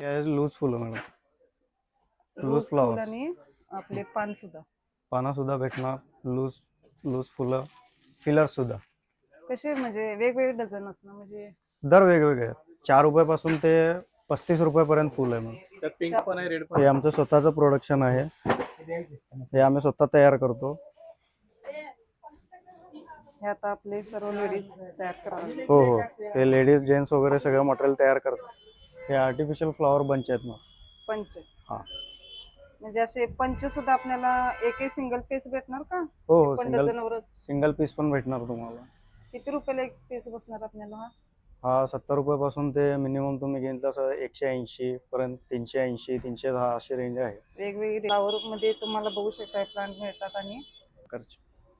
Loose फुलं madam. Loose flower आणि आपले पान सुद्धा. पानं सुद्धा भेटणार लूज लूज फुलं फिलर सुद्धा. कसे म्हणजे वेगवेगळे डझन असणार म्हणजे? दर वेगवेगळे आहेत. चार रुपयापासून ते पस्तीस रुपयापर्यंत फुल आहे मग त्यात पिंक पण आहे रेड पण हे आमचं स्वतःचं प्रोडक्शन आहे. हे आम्ही स्वतः तयार करतो. हे आता आपले सर्व लेडीज तयार करावे हो हो. ते लेडीज जेंट्स वगैरे सगळं मटेरियल तयार करतात. हे आर्टिफिशियल फ्लॉवर बंच आहेत मग. पंच हा. म्हणजे असे पंच सुद्धा आपल्याला एक एक सिंगल पीस भेटणार का? हो हो पण सिंगल डझनवरच. सिंगल पीस पण भेटणार तुम्हाला. किती रुपयाला एक पीस बसणार आपल्याला हा? हा सत्तर रुपयापासून ते मिनिमम तुम्ही घेईल तसं एकशे ऐंशी पर्यंत तीनशे ऐंशी तीनशे दहा अशी रेंज आहे. वेगवेगळे फ्लावर मध्ये तुम्हाला बघू शकता प्लांट मिळतात आणि खर्च.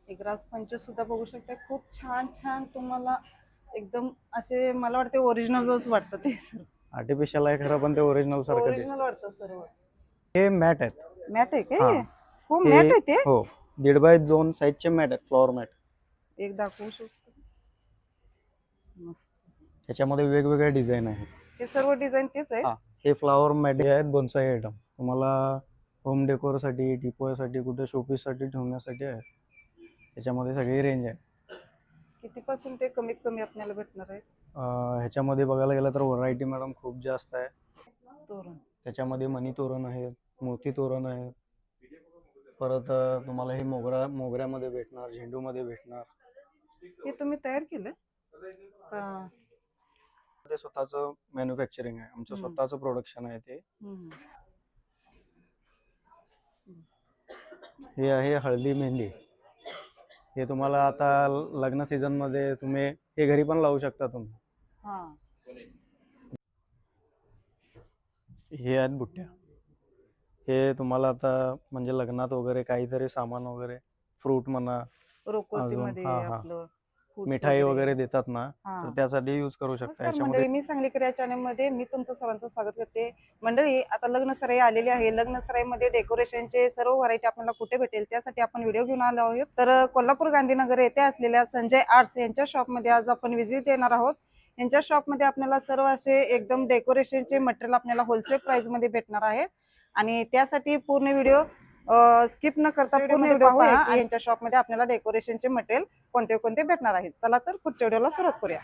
एक रास पंच सुद्धा बघू शकता खूप छान छान तुम्हाला एकदम असे मला वाटते ओरिजिनलच वाटतं ते. आर्टिफिशियल आहे खरं पण ते ओरिजिनल सारखं ओरिजिनल दिसतं वाटतं सर्व. हे मॅट आहेत. मॅट आहे काय हा. हे? हो हे- मॅट आहे ते? हो दीड बाय दोन साईजचे मॅट आहेत फ्लॉवर मॅट. एक दाखवू शकतो. मस्त. त्याच्यामध्ये वेगवेगळे डिझाईन आहेत. हे सर्व डिझाईन तेच आहे हा. हे फ्लॉवर मॅट आहेत बोनसाई आयटम तुम्हाला होम डेकोरसाठी टिपोसाठी कुठे शोपीससाठी ठेवण्यासाठी आहे त्याच्यामध्ये सगळी रेंज आहे. कितीपासून ते कमीत कमी आपल्याला भेटणार आहे ह्याच्यामध्ये बघायला गेलं तर व्हरायटी मॅडम खूप जास्त आहे. तोरण. त्याच्यामध्ये मनी तोरण आहेत मोती तोरण आहेत. परत तुम्हाला हे मोगरा मोगऱ्यामध्ये भेटणार झेंडूमध्ये भेटणार. हे तुम्ही तयार केलं का? ते स्वतःचं मॅन्युफॅक्चरिंग आहे. आमचं. स्वतःचं प्रोडक्शन आहे ते. हे आहे हळदी मेहंदी. हे तुम्हाला आता लग्न सीझनमध्ये तुम्ही हे घरी पण लावू शकता तुम्ही. हा. आहेत बुट्ट्या. हे तुम्हाला आता म्हणजे लग्नात वगैरे काहीतरी सामान वगैरे फ्रूट म्हणा मध्ये हा, हा. मिठाई वगैरे. देतात ना. तर त्यासाठी यूज करू शकता नमस्कार याच्यामध्ये. मंडळी मी सांगलीकर या चॅनलमध्ये मी तुमचं सर्वांचं स्वागत करते. मंडळी आता लग्न सराई आलेली आहे. लग्न सराईमध्ये डेकोरेशनचे सर्व व्हरायटी आपल्याला कुठे भेटेल त्यासाठी आपण व्हिडिओ घेऊन आलो आहोत. तर कोल्हापूर गांधीनगर येथे असलेल्या संजय आर्ट्स यांच्या शॉपमध्ये आज आपण व्हिजिट देणार आहोत. यांच्या शॉपमध्ये आपल्याला सर्व असे एकदम डेकोरेशनचे मटेरियल आपल्याला होलसेल प्राइसमध्ये भेटणार आहेत. आणि त्यासाठी पूर्ण व्हिडिओ स्किप न करता पूर्ण व्हिडिओ पहा आणि यांच्या शॉपमध्ये आपल्याला डेकोरेशनचे मटेरियल कोणते कोणते भेटणार आहेत. चला तर पुढच्या व्हिडिओला सुरुवात करूया.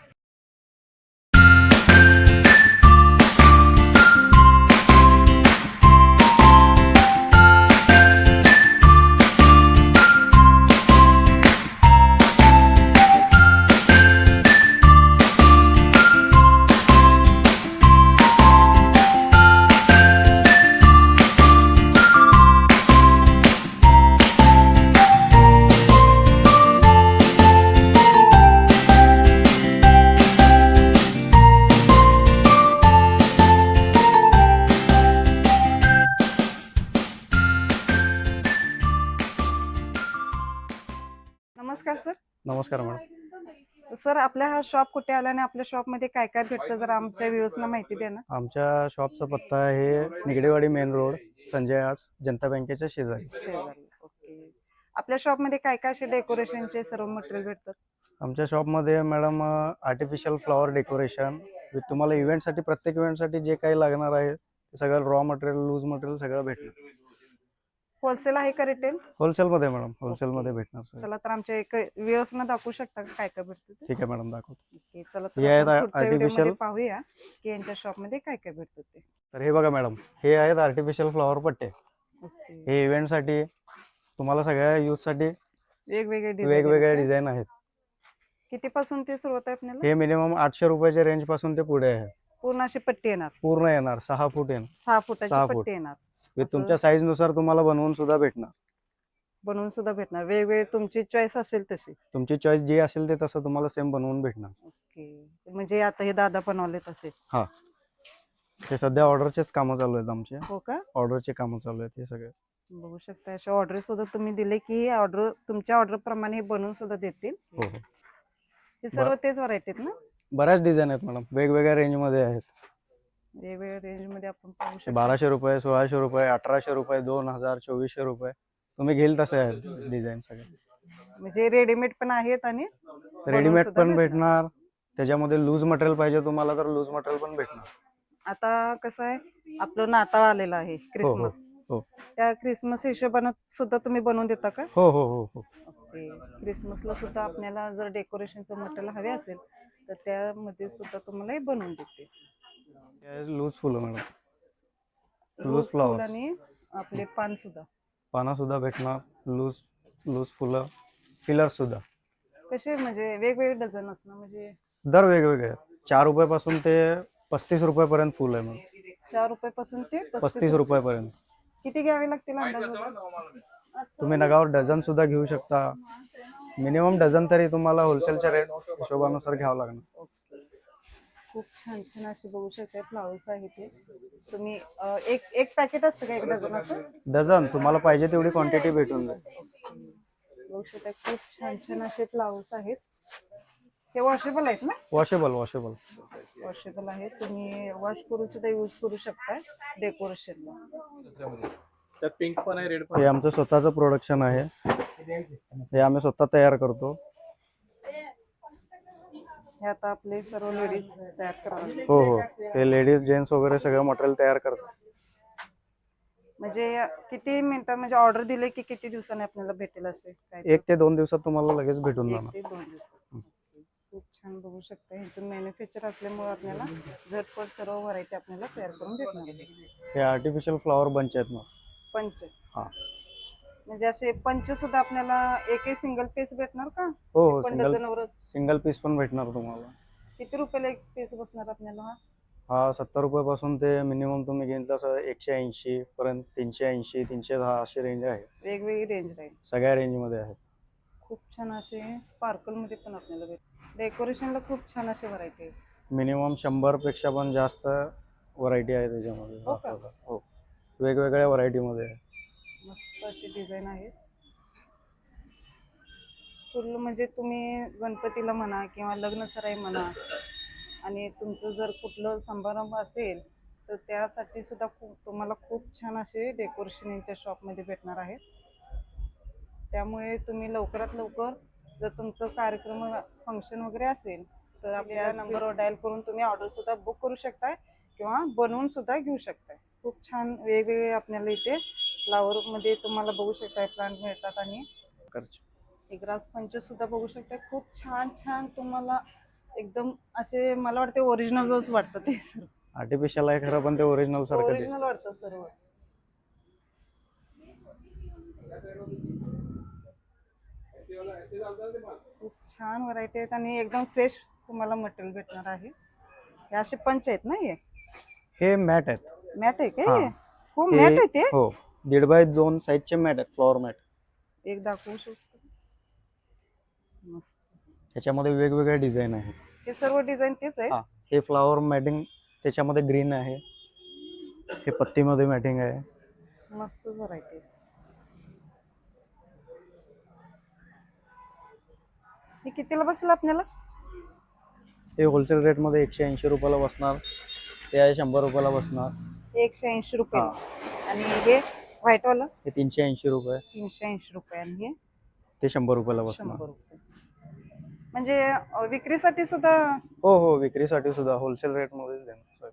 नमस्कार मॅडम. सर आपल्या हा शॉप कुठे आला आणि आपल्या शॉपमध्ये काय काय भेटतं? जरा आमच्या व्ह्युअर्सना माहिती द्या ना. आमच्या शॉपचा पत्ता आहे Nigdewadi main road Sanjay arts Janata बँकेच्या शेजारी. शेजारी. ओके. आपल्या शॉपमध्ये काय काय असे डेकोरेशनचे सर्व मटेरियल भेटतात? आमच्या शॉपमध्ये madam artificial flower decoration with तुम्हाला इव्हेंटसाठी प्रत्येक इव्हेंटसाठी जे काही लागणार आहे ते सगळं रॉ मटेरियल लूज मटेरियल सगळं भेटणार. होलसेल आहे का रिटेल होलसेलमध्ये मॅडम होलसेलमध्ये भेटणार सगळं चला तर आमच्या एक व्ह्युअर्सना दाखवू शकता का? काय काय भेटतं ते? ठीक आहे मॅडम दाखवतो. ओके, चला हे तर आहेत आपण पुढच्या व्हिडिओमध्ये artificial- पाहूया की यांच्या शॉपमध्ये काय काय भेटतं ते. तर हे बघा मॅडम हे आहेत आर्टिफिशियल फ्लॉवर पट्टे. ओके हे इव्हेंटसाठी तुम्हाला सगळ्या वेगवेगळे design वेगवेगळे आहेत का? डिझाईन आहेत. कितीपासून ते सुरुवात आहे आपल्याला? हे मिनिमम आठशे रुपयाच्या रेंजपासून ते पुढे आहे. पूर्ण अशी पट्टी येणार. पूर्ण येणार सहा फूट येणार. सहा फुटाची सहा फूट. पट्टी येणार. विथ असं- तुमच्या साईजनुसार तुम्हाला बनवून सुद्धा भेटणार. बनवून सुद्धा भेटणार. वेगवेगळे तुमची चॉईस असेल तशी. तुमची चॉईस जी असेल ते तसं तुम्हाला सेम बनवून भेटणार. ओके. म्हणजे आता हे दादा बनवले तसे हे. सध्या ऑर्डरचेच कामं चालू आहेत आमचे. हो का? ऑर्डरचे कामं चालू आहेत हे सगळे. बघू शकता अशा ऑर्डर सुद्धा तुम्ही दिले की ऑर्डर तुमच्या ऑर्डर प्रमाणे हे बनवून सुद्धा देतील. हो हो. हे सर्व तेच व्हरायटी आहेत ना? बऱ्याच डिझाईन आहेत मॅडम. वेगवेगळ्या रेंजमध्ये आहेत. वेगवेगळ्या रेंजमध्ये आपण पाहू शकतो. बाराशे रुपये सोळाशे रुपये अठराशे रुपये दोन हजार चोवीसशे रुपये. तुम्ही घेईल तसे आहेत डिझाईन सगळे. म्हणजे रेडीमेड पण आहेत आणि रेडीमेड पण भेटणार. त्याच्यामध्ये लूज मटेरियल पाहिजे तुम्हाला तर लूज मटेरियल पण भेटणार. आता कसं आहे आपलं नाताळ आलेलं आहे क्रिसमस हो. त्या क्रिसमस हिशोबानं सुद्धा तुम्ही बनवून देता का? हो हो हो हो. क्रिसमसला सुद्धा आपल्याला जर डेकोरेशनचं मटेरियल हवे असेल तर त्यामध्ये सुद्धा तुम्हाला हे बनवून देते. लूज फुलं मॅडम. रोज Loose flowers. फुल आणि आपले पान सुद्धा. पानं सुद्धा भेटणार लूज लूज फुलं फिलर सुद्धा. कसे म्हणजे वेगवेगळे डझन असणार म्हणजे? दर वेगवेगळे आहेत. चार रुपयापासून ते पस्तीस रुपयापर्यंत फुल आहे मग चार रुपयापासून ते पस्तीस रुपयापर्यंत. किती घ्यावे लागतील अंदाज? तुम्ही नगावर डझन सुद्धा घेऊ शकता. मिनिमम डझन तरी तुम्हाला होलसेलच्या रेट हिशोबानुसार घ्यावं लागणार. खूप छान छान असे बघू शकता फ्लावर्स आहेत ते तुम्ही अं, एक एक पॅकेट असतं का एक डझनाचं डझन तुम्हाला पाहिजे तेवढी क्वांटिटी भेटून जाईल. बघू शकता खूप छान छान असे फ्लावर्स आहेत. हे वॉशेबल आहेत ना? वॉशेबल वॉशेबल वॉशेबल आहेत तुम्ही वॉश करून सुद्धा यूज करू शकता डेकोरेशनला त्यात पिंक पण आहे रेड पण हे आमचं स्वतःचं प्रोडक्शन आहे. हे आम्ही स्वतः तयार करतो. हे आता आपले सर्व लेडीज तयार करावे हो हो. ते लेडीज जेंट्स वगैरे सगळं मटेरियल तयार करतात. म्हणजे किती मिनिटं म्हणजे ऑर्डर दिले की किती दिवसांनी आपल्याला भेटेल असे काय? एक ते दोन दिवसात तुम्हाला लगेच भेटून एक जाणार. ते दोन दिवस खूप छान बघू शकता. ह्याचं मॅन्युफॅक्चर असल्यामुळे आपल्याला झटपट सर्व व्हरायटी आपल्याला तयार करून भेटणार. हे आर्टिफिशियल फ्लॉवर बंच आहेत मग पंच. हा. म्हणजे असे पंच सुद्धा आपल्याला एक एक सिंगल पीस भेटणार का? हो हो पण सिंगल डझनवरच सिंगल पीस पण भेटणार तुम्हाला. किती रुपयाला एक पीस बसणार आपल्याला हा? हा सत्तर रुपयापासून ते मिनिमम तुम्ही घेईल तसं एकशे ऐंशी पर्यंत तीनशे ऐंशी तीनशे दहा अशी रेंज आहे. वेगवेगळी रेंज राहील. सगळ्या रेंजमध्ये आहेत. खूप छान असे स्पार्कलमध्ये पण आपल्याला भेट डेकोरेशनला खूप छान असे व्हरायटी आहे मिनिमम शंभरपेक्षा पण जास्त व्हरायटी आहे त्याच्यामध्ये हो का? हो. वेगवेगळ्या व्हरायटीमध्ये आहे. मस्त अशी डिझाईन आहे फुल म्हणजे तुम्ही गणपतीला म्हणा किंवा लग्न सराई म्हणा आणि तुमचं जर कुठलं समारंभ असेल तर त्यासाठी सुद्धा खूप तुम्हाला खूप छान असे डेकोरेशन यांच्या शॉपमध्ये भेटणार आहे त्यामुळे तुम्ही लवकरात लवकर जर तुमचं कार्यक्रम फंक्शन वगैरे असेल तर आपल्या नंबरवर डायल करून तुम्ही ऑर्डर सुद्धा बुक करू शकताय किंवा बनवून सुद्धा घेऊ शकताय. खूप छान वेगवेगळे आपल्याला इथे फ्लावर मध्ये तुम्हाला बघू शकताय प्लांट मिळतात आणि खर्च. एक रास पंच सुद्धा बघू शकताय. खूप छान छान तुम्हाला एकदम असे मला वाटते ओरिजिनलच वाटतं ते आर्टिफिशियल आहे खरं पण ते ओरिजिनल सारखं ओरिजिनल दिसतं. वाटतं सर्व. खूप छान व्हरायटी आहेत आणि एकदम फ्रेश तुम्हाला मटेरियल भेटणार आहे. हे असे पंच आहेत ना हे? हे मॅट आहेत. मॅट आहे का हा. हे? खूप मॅट आहे ते? हो. दीड बाय दोन साईजचे मॅट आहेत फ्लॉवर मॅट एक दाखवू शकतो. मस्त. त्याच्यामध्ये वेगवेगळे डिझाईन आहेत. हे सर्व डिझाईन तेच आहे हा हे फ्लॉवर मॅटिंग त्याच्यामध्ये ग्रीन आहे. हे पत्तीमध्ये मॅटिंग आहे. मस्त व्हरायटी हे कितीला बसेल आपल्याला? हे होलसेल रेटमध्ये एकशे ऐंशी रुपयाला बसणार. ते आहे शंभर रुपयाला बसणार. एकशे ऐंशी रुपये. आणि हे? व्हाईट वाला? हे तीनशे ऐंशी रुपये. तीनशे ऐंशी रुपये आणि हे? ते शंभर रुपयाला बसणार. शंभर रुपये. म्हणजे अं, विक्रीसाठी सुद्धा? हो हो विक्रीसाठी सुद्धा होलसेल रेटमध्येच देणार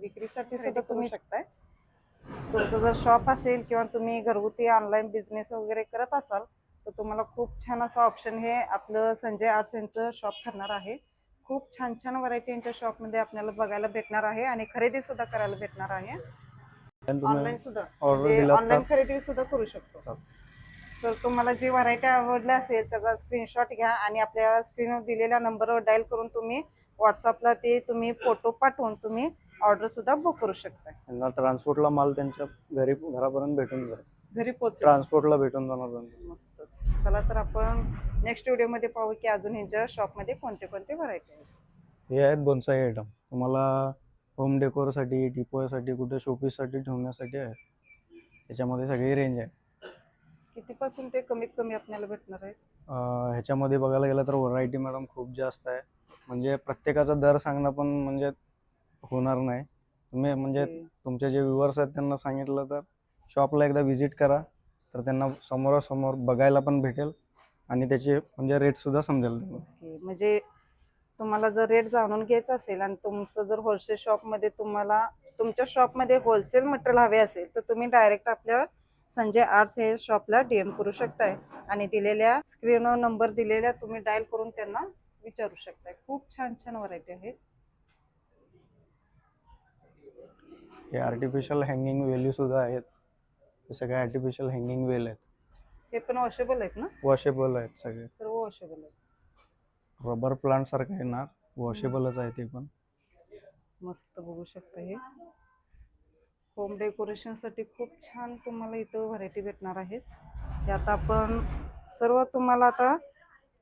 विक्रीसाठी सुद्धा तुम्ही शकताय. तुमचं जर शॉप असेल किंवा तुम्ही घरगुती ऑनलाईन बिझनेस वगैरे करत असाल तर तुम्हाला खूप छान असं ऑप्शन हे आपलं संजय आर्ट्स यांचं शॉप ठरणार आहे. खूप छान छान व्हरायटी यांच्या शॉपमध्ये आपल्याला बघायला भेटणार आहे आणि खरेदी सुद्धा करायला भेटणार आहे. ऑनलाईन सुद्धा. म्हणजे ऑनलाईन तर- खरेदी सुद्धा करू शकतो. तर तुम्हाला जी व्हरायटी आवडली असेल त्याचा स्क्रीनशॉट घ्या आणि आपल्या स्क्रीनवर दिलेल्या नंबरवर डायल करून तुम्ही व्हॉट्सअपला ते तुम्ही फोटो पाठवून तुम्ही ऑर्डर सुद्धा बुक करू शकता. त्यांना ट्रान्सपोर्टला माल त्यांच्या घरी घरापर्यंत भेटून जाईल. घरी पोहोच ट्रान्सपोर्टला भेटून जाणार. मस्त. चला तर आपण नेक्स्ट व्हिडिओमध्ये पाहू की अजून ह्यांच्या शॉपमध्ये कोणते कोणते व्हरायटी आहेत. हे आहेत बोनसाई आयटम तुम्हाला होम डेकोरसाठी टिपोसाठी कुठे शोपीससाठी ठेवण्यासाठी आहे. त्याच्यामध्ये सगळी रेंज आहे. कितीपासून ते कमीत कमी आपल्याला भेटणार आहे? अं, ह्याच्यामध्ये बघायला गेलं तर व्हरायटी मॅडम खूप जास्त आहे. म्हणजे प्रत्येकाचा दर सांगणं पण म्हणजे होणार नाही. तुम्ही म्हणजे तुमचे जे व्ह्युअर्स आहेत त्यांना सांगितलं तर शॉपला एकदा व्हिजिट करा. तर त्यांना समोरासमोर बघायला पण भेटेल. आणि त्याचे म्हणजे रेटसुद्धा समजेल त्यांना ओके. म्हणजे तुम्हाला जर रेट जाणून घ्यायचा असेल आणि तुमचं जर होलसेल शॉपमध्ये तुम्हाला तुमच्या शॉपमध्ये होलसेल मटेरियल हवे असेल तर तुम्ही डायरेक्ट आपल्या संजय आर्ट्स हे शॉपला डीएम करू शकताय. आणि दिलेल्या स्क्रीनवर नंबर दिलेल्या तुम्ही डायल करून त्यांना विचारू शकताय. खूप छान छान व्हरायटी आहेत हे आर्टिफिशियल हँगिंग वेली सुद्धा आहेत. हे सगळे आर्टिफिशियल हँगिंग वेल आहेत. हे पण वॉशेबल आहेत ना? वॉशेबल आहेत सगळे. सर्व वॉशेबल आहेत. रबर प्लांट सारखं येणार वॉशेबलच आहे ते पण. मस्त बघू शकता हे. होम डेकोरेशनसाठी खूप छान तुम्हाला इथं व्हरायटी भेटणार आहेत. हे आता आपण सर्व तुम्हाला आता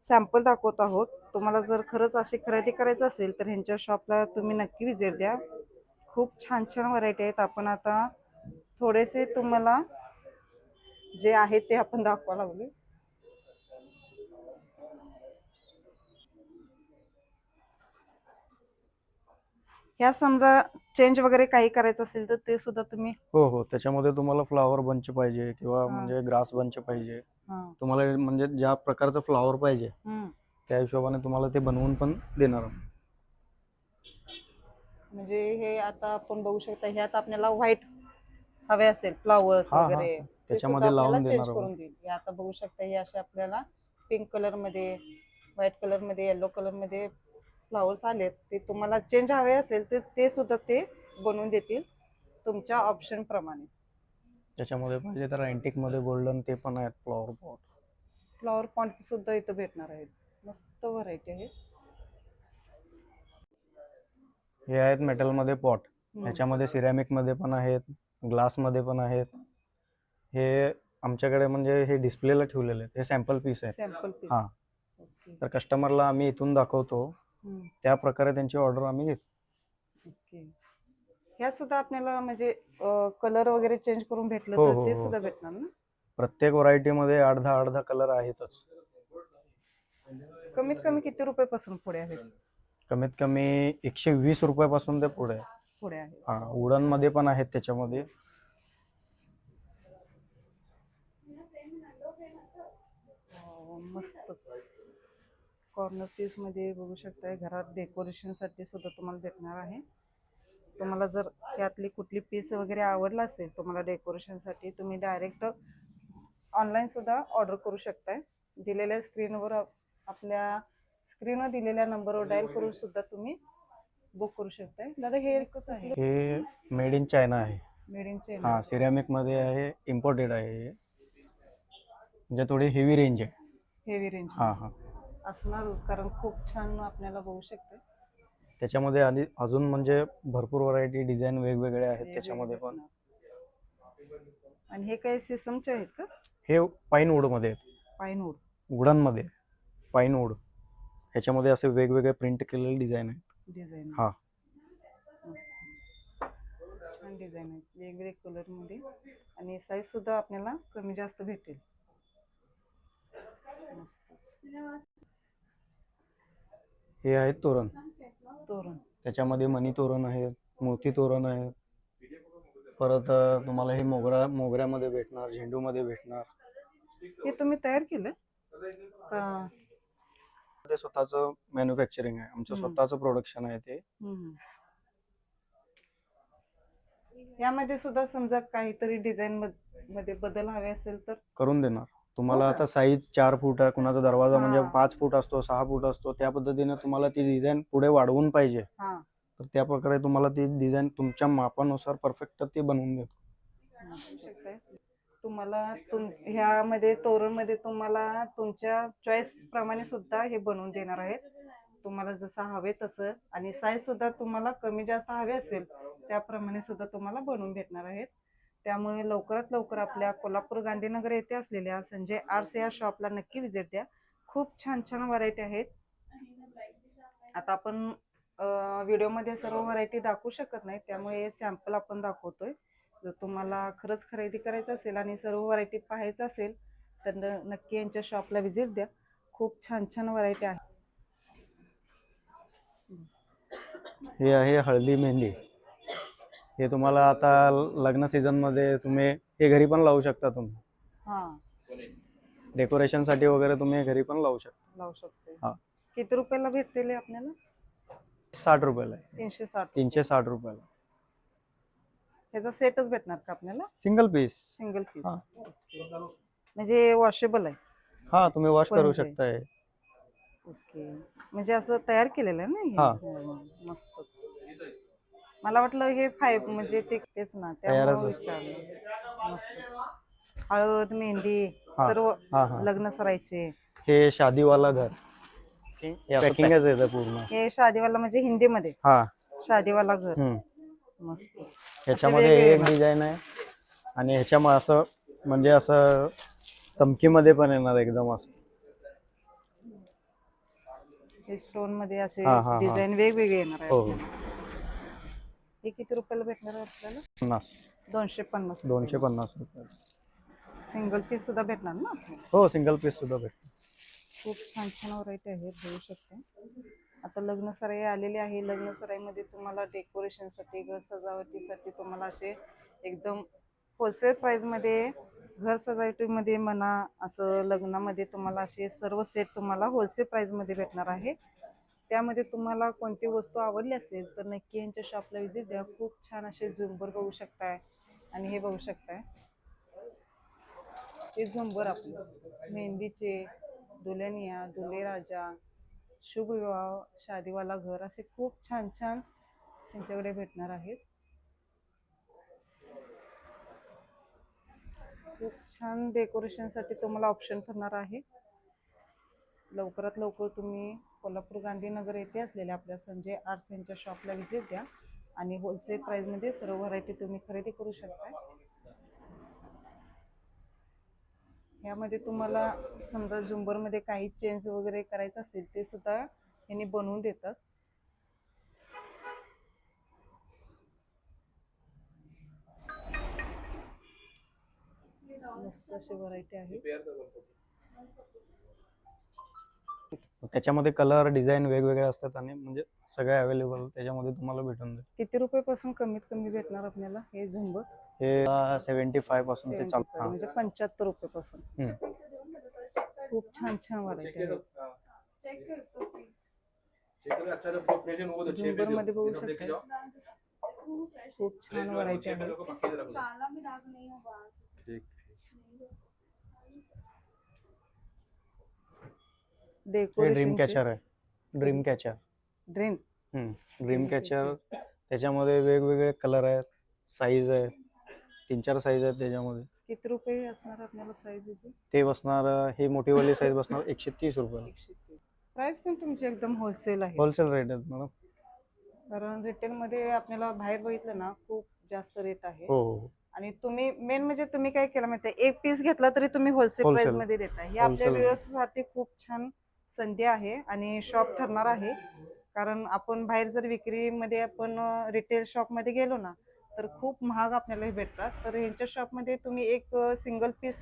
सॅम्पल दाखवत आहोत. तुम्हाला जर खरंच अशी खरेदी करायचं असेल तर ह्यांच्या शॉपला तुम्ही नक्की विजिट द्या. खूप छान छान व्हरायटी आहेत. आपण आता थोडेसे तुम्हाला जे आहेत ते आपण दाखवा लागलो ह्या समजा चेंज वगैरे काही करायचं असेल तर ते सुद्धा तुम्ही हो हो त्याच्यामध्ये तुम्हाला फ्लावर बंच पाहिजे किंवा. म्हणजे ग्रास बंच पाहिजे. तुम्हाला म्हणजे ज्या प्रकारचं फ्लावर पाहिजे. त्या हिशोबाने तुम्हाला ते बनवून पण देणार. म्हणजे हे आता आपण बघू शकता ह्यात आपल्याला व्हाईट हवे असेल फ्लॉवर्स. वगैरे त्याच्यामध्ये लावून चेंज करून देईल हे आता बघू शकता हे असे आपल्याला पिंक कलरमध्ये व्हाईट कलरमध्ये येलो कलरमध्ये फ्लॉवर्स आलेत ते तुम्हाला चेंज हवे असेल तर ते सुद्धा ते बनवून देतील तुमच्या ऑप्शन प्रमाणे. त्याच्यामध्ये पाहिजे तर अँटिकमध्ये गोल्डन ते पण आहेत फ्लॉवर पॉट फ्लॉवर पॉईंट सुद्धा इथं भेटणार आहेत. मस्त व्हरायटी आहे. हे आहेत मेटलमध्ये पॉट. ह्याच्यामध्ये सिरॅमिकमध्ये पण आहेत ग्लासमध्ये पण आहेत. हे आमच्याकडे म्हणजे हे डिस्प्लेला ठेवलेले आहेत. हे सॅम्पल पीस आहेत. सॅम्पल पीस हा. तर कस्टमरला आम्ही इथून दाखवतो. त्या प्रकारे त्यांची ऑर्डर आम्ही घेतो. ह्या सुद्धा आपल्याला म्हणजे कलर वगैरे चेंज करून भेटलं हो, तर हो, ते हो. सुद्धा भेटणार ना? प्रत्येक व्हरायटीमध्ये आठ दहा आठ दहा कलर आहेतच. कमीत कमी किती रुपये पासून पुढे आहेत? कमीत कमी एकशे वीस रुपयापासून ते पुढे. पुढे हा वुडनमध्ये पण आहेत त्याच्यामध्ये. मस्तच. कॉर्नर पीसमध्ये बघू शकताय घरात डेकोरेशनसाठी सुद्धा तुम्हाला भेटणार आहे. तुम्हाला जर यातली कुठली पीस वगैरे आवडला असेल तुम्हाला डेकोरेशनसाठी तुम्ही डायरेक्ट ऑनलाईन सुद्धा ऑर्डर करू शकताय. दिलेल्या स्क्रीनवर आपल्या स्क्रीनवर दिलेल्या नंबरवर डायल करून सुद्धा तुम्ही बुक करू शकताय. दादा हे एकच आहे. हे मेड इन चायना आहे. मेड इन हा चायना सिरॅमिकमध्ये आहे इम्पोर्टेड आहे हे. म्हणजे थोडी हेवी रेंज आहे. हेवी रेंज हा हा. असणारच कारण खूप छान आपल्याला बघू शकते. त्याच्यामध्ये आणि अजून म्हणजे भरपूर व्हरायटी डिझाईन वेगवेगळे आहेत त्याच्यामध्ये पण. आणि हे काही सिस्टमचे आहेत का? हे पाईन वूडमध्ये आहेत. पाईनवूड वुडनमध्ये पाईन वूड ह्याच्यामध्ये असे वेगवेगळे प्रिंट केलेले डिझाईन आहेत. डिझाईन हा. छान डिझाईन आहेत. वेगवेगळे कलरमध्ये. आणि साईज सुद्धा आपल्याला कमी जास्त भेटेल. हे आहेत तोरण. तोरण. त्याच्यामध्ये मनी तोरण आहेत मोती तोरण आहेत. परत तुम्हाला हे मोगरा मोगऱ्यामध्ये भेटणार झेंडूमध्ये भेटणार. हे तुम्ही तयार केलं का? ते स्वतःचं मॅन्युफॅक्चरिंग आहे. आमचं. स्वतःचं प्रोडक्शन आहे ते. यामध्ये सुद्धा समजा काहीतरी डिझाईन मध्ये बदल हवे असेल तर? करून देणार. तुम्हाला हो का? आता साईज चार फूट आहे कुणाचा दरवाजा म्हणजे. पाच फूट असतो सहा फूट असतो त्या पद्धतीने तुम्हाला ती डिझाईन पुढे वाढवून पाहिजे हा तर त्या प्रकारे तुम्हाला ती डिझाईन तुमच्या मापानुसार परफेक्ट ते बनवून देतो. तुम्हाला तुम ह्यामध्ये तोरणमध्ये तुम्हाला तुमच्या चॉईस प्रमाणे सुद्धा हे बनवून देणार आहेत तुम्हाला जसं हवे तसं आणि साईज सुद्धा तुम्हाला कमी जास्त हवे असेल त्याप्रमाणे सुद्धा तुम्हाला बनवून भेटणार आहेत त्यामुळे लवकरात लवकर आपल्या कोल्हापूर गांधीनगर येथे असलेल्या संजय आर्ट्स या शॉपला नक्की विजिट द्या. खूप छान छान व्हरायटी आहेत. आता आपण व्हिडिओमध्ये सर्व व्हरायटी दाखवू शकत नाही त्यामुळे सॅम्पल आपण दाखवतोय. जर तुम्हाला खरंच खरेदी करायचं असेल आणि सर्व व्हरायटी पाहायचं असेल तर नक्की यांच्या शॉपला व्हिजिट द्या. खूप छान छान व्हरायटी आहे. हे आहे हळदी मेहंदी. हे तुम्हाला आता लग्न सीझनमध्ये तुम्ही हे घरी पण लावू शकता तुम्ही. हा. डेकोरेशनसाठी वगैरे तुम्ही हे घरी पण लावू शकता. लावू शकते. हा. किती रुपयाला भेटलेले आपल्याला? साठ रुपयाला आहे. तीनशे साठ तीनशे साठ रुपयाला. ह्याचा सेटच भेटणार का आपल्याला? सिंगल पीस सिंगल पीस हा. म्हणजे वॉशेबल आहे. हा तुम्ही वॉश करू Sponge आहे. शकताय. ओके म्हणजे असं तयार केलेलं आहे ना हे? हा. हो, मला वाटलं हे फाईव्ह म्हणजे ते तेच ना तयारच त्यामुळे असतं. विचारलं. मस्त. हळद मेहंदी हा. सर्व हा हा. लग्न सरायचे. हे शादीवाला घर. पॅकिंगच येतं पूर्ण. हे शादीवाला म्हणजे हिंदीमध्ये. हा. शादीवाला घर. हम्म. मस्त. ह्याच्यामध्ये एक? डिझाईन आहे. आणि ह्याच्यामध्ये असं म्हणजे असं चमकीमध्ये पण येणार एकदम असं. हे स्टोनमध्ये असे हा, हा, हा. डिझाईन वेगवेगळे येणार आहे हो. हो किती रुपयाला भेटणार आहे आपल्याला? पन्नास. दोनशे पन्नास दोनशे पन्नास रुपये सिंगल पीस सुद्धा भेटणार ना आपल्याला? हो सिंगल पीस सुद्धा भेटतो खूप छान छान व्हरायटी आहेत घेऊ शकते. आता लग्न सराई आलेली आहे. लग्न सराईमध्ये तुम्हाला डेकोरेशनसाठी घर सजावटीसाठी तुम्हाला असे एकदम होलसेल प्राईजमध्ये घर सजावटीमध्ये म्हणा असं लग्नामध्ये तुम्हाला असे सर्व सेट तुम्हाला होलसेल प्राईजमध्ये भेटणार आहे. त्यामध्ये तुम्हाला कोणती वस्तू आवडली असेल तर नक्की यांच्या शॉपला विजिट द्या. खूप छान असे झुंबर बघू शकताय आणि हे बघू शकताय. हे झुंबर आपले. मेहंदीचे दुलनिया दुले राजा शुभविवाह शादीवाला घर असे खूप छान छान त्यांच्याकडे भेटणार आहेत. खूप छान डेकोरेशनसाठी तुम्हाला ऑप्शन ठरणार आहे. लवकरात लवकर तुम्ही कोल्हापूर गांधीनगर येथे असलेल्या आपल्या संजय आर्ट्स यांच्या शॉपला व्हिजिट द्या. आणि होलसेल प्राईजमध्ये सर्व व्हरायटी तुम्ही खरेदी करू शकता. यामध्ये तुम्हाला समजा झुंबरमध्ये काही चेंज वगैरे करायचं असेल ते सुद्धा यांनी बनवून देतात. मस्त अशी व्हरायटी आहे. त्याच्यामध्ये कलर डिझाईन वेगवेगळे असतात आणि म्हणजे सगळे अवेलेबल त्याच्यामध्ये तुम्हाला भेटून जाईल. किती रुपयापासून कमीत कमी भेटणार आपल्याला हे झुंबर हे सेव्हन्टी फायपासून ते 75 चालू हा. म्हणजे पंच्याहत्तर रुपयापासून. हम्म. खूप छान छान व्हरायटी आहे. झुंबरमध्ये बघू शकता. खूप छान व्हरायटी आहे. हे ड्रीम कॅचर आहे. Dream catcher dream dream catcher त्याच्यामध्ये वेगवेगळे कलर आहेत. साईज आहे. तीन चार साईज आहेत त्याच्यामध्ये. किती रुपये असणार आपल्याला प्राइस ते बसणार ही मोठीवाली साईज बसणार एकशे तीस रुपये प्राइस पण तुमची एकदम होलसेल आहे. होलसेल रेट आहेत मॅडम कारण रिटेल मध्ये आपल्याला बाहेर बघितलं ना खूप जास्त रेट आहे. हो हो आणि तुम्ही मेन म्हणजे तुम्ही काय केलं माहिती एक पीस घेतला तरी तुम्ही होलसेल. प्राइसमध्ये देताय. हे आपल्या Wholesale. व्यवसायासाठी खूप छान संधी आहे आणि शॉप ठरणार आहे. कारण आपण बाहेर जर विक्रीमध्ये आपण रिटेल शॉपमध्ये गेलो ना तर खूप महाग आपल्याला हे भेटतात. तर यांच्या शॉपमध्ये तुम्ही एक सिंगल पीस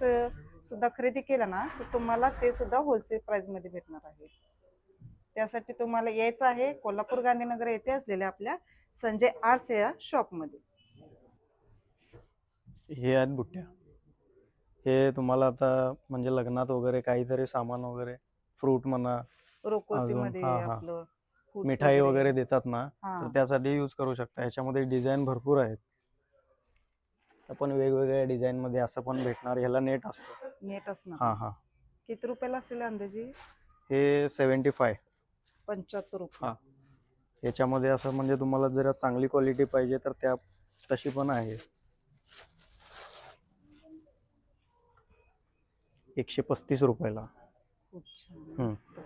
सुद्धा खरेदी केला ना तर तुम्हाला ते सुद्धा होलसेल प्राईजमध्ये भेटणार आहे. त्यासाठी तुम्हाला यायचं आहे. कोल्हापूर गांधीनगर येथे असलेल्या आपल्या संजय आर्ट्स या शॉपमध्ये हे आहेत बुट्ट्या. हे तुम्हाला आता म्हणजे लग्नात वगैरे काहीतरी सामान वगैरे फ्रूट म्हणा रोकोतीमध्ये हा, हा. आपलं foods मिठाई वगैरे. देतात ना हा. तर त्यासाठी यूज करू शकता. ह्याच्यामध्ये डिझाईन भरपूर आहेत. आपण वेगवेगळ्या डिझाईन मध्ये असं पण भेटणार ह्याला नेट असतो. नेट असणार. हा हा. किती रुपयाला असेल अंदाजे? हे सेव्हन्टी फाय. पंच्याहत्तर रुपये. हा. याच्यामध्ये असं म्हणजे तुम्हाला जर चांगली क्वालिटी पाहिजे तर त्या तशी पण आहे. एकशे पस्तीस रुपयाला. खूप छान. मस्त.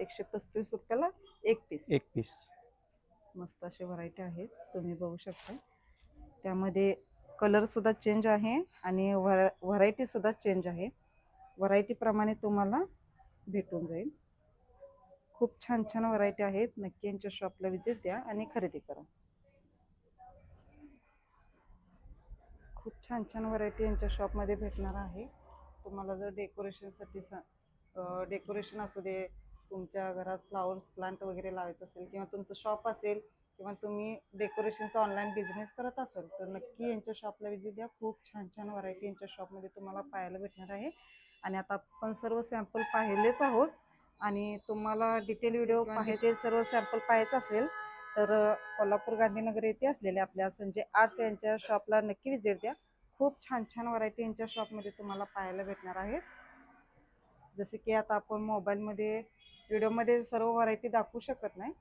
एकशे पस्तीस रुपयाला एक पीस. एक पीस. मस्त असे व्हरायटी आहेत. तुम्ही बघू शकता. त्यामध्ये कलर सुद्धा चेंज आहे आणि व्हरायटी सुद्धा चेंज आहे. व्हरायटी प्रमाणे तुम्हाला भेटून जाईल. खूप छान छान व्हरायटी आहेत. नक्की यांच्या शॉपला विजिट द्या आणि खरेदी करा. खूप छान छान व्हरायटी यांच्या शॉपमध्ये भेटणार आहे. तुम्हाला जर डेकोरेशनसाठी डेकोरेशन असू दे तुमच्या घरात फ्लावर प्लांट वगैरे लावायचं असेल किंवा तुमचं शॉप असेल किंवा तुम्ही डेकोरेशनचा ऑनलाईन बिझनेस करत असाल तर नक्की यांच्या शॉपला विजिट द्या. खूप छान छान व्हरायटी यांच्या शॉपमध्ये तुम्हाला पाहायला भेटणार आहे. आणि आता आपण सर्व सॅम्पल पाहिलेच आहोत. आणि तुम्हाला डिटेल व्हिडिओ पाहिजे सर्व सॅम्पल पाहायचं असेल तर कोल्हापूर गांधीनगर येथे असलेल्या आपल्या संजय आर्ट्स यांच्या शॉपला नक्की विजिट द्या. खूप छान छान व्हरायटी यांच्या शॉपमध्ये तुम्हाला पाहायला भेटणार आहेत जसे की आता आपण मोबाईलमध्ये व्हिडिओमध्ये सर्व व्हरायटी दाखवू शकत नाही.